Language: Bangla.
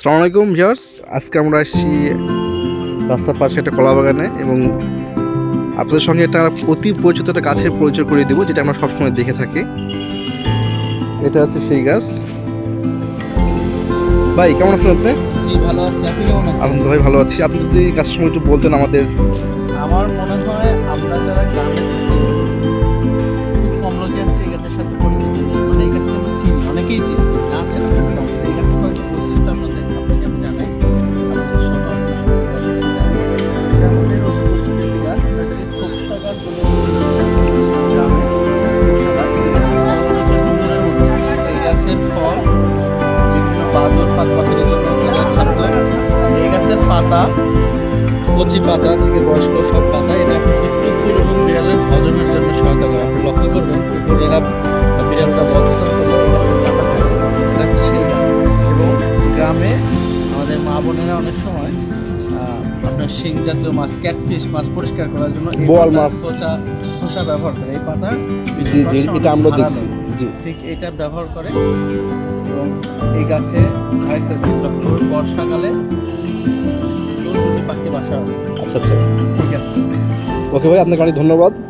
সালাম আলাইকুম ভিউয়ার্স। আজকে আমরা আসছি রাস্তার পাশে একটা কলা বাগানে এবং আপনাদের সঙ্গে একটা অতি পরিচিত একটা গাছের পরিচয় করে দেবো যেটা আমরা সবসময় দেখে থাকি। এটা হচ্ছে সেই গাছ। ভাই কেমন আছেন আপনি? আলহামদুলিল্লাহ ভাই ভালো আছি। আপনি যদি গাছের সময় একটু বলতেন আমাদের। আমার মনে হয় আমরা যারা গ্রামে খুব কম আছে এই গাছের সাথে পরিচিত। মানে এই আমরা চিনি অনেকেই চিনি। না আছে না পাতা কচি পাতা থেকে বয়স্ক সব পাতা এটা কুকুর এবং বিড়ালের হজমের জন্য সহায়তা করে। আপনি লক্ষ্য করবেন কুকুরেরা বিড়ালটা বদহজম করলে এই গাছের পাতা খায় এটা হচ্ছে সেই গাছ। এবং গ্রামে আমাদের মা বোনেরা অনেক সময় আপনার শিং জাতীয় মাছ ক্যাটফিশ মাছ পরিষ্কার করার জন্য বোয়াল মাছ। খোসা খোসা ব্যবহার করে। এই পাতার জি জি এটা আমরা দেখছি। জি। ঠিক এটা ব্যবহার করে। এবং এই গাছে আরেকটা লক্ষ্য বর্ষাকালে আচ্ছা আচ্ছা। ঠিক আছে। ওকে ভাই আপনাকে অনেক ধন্যবাদ।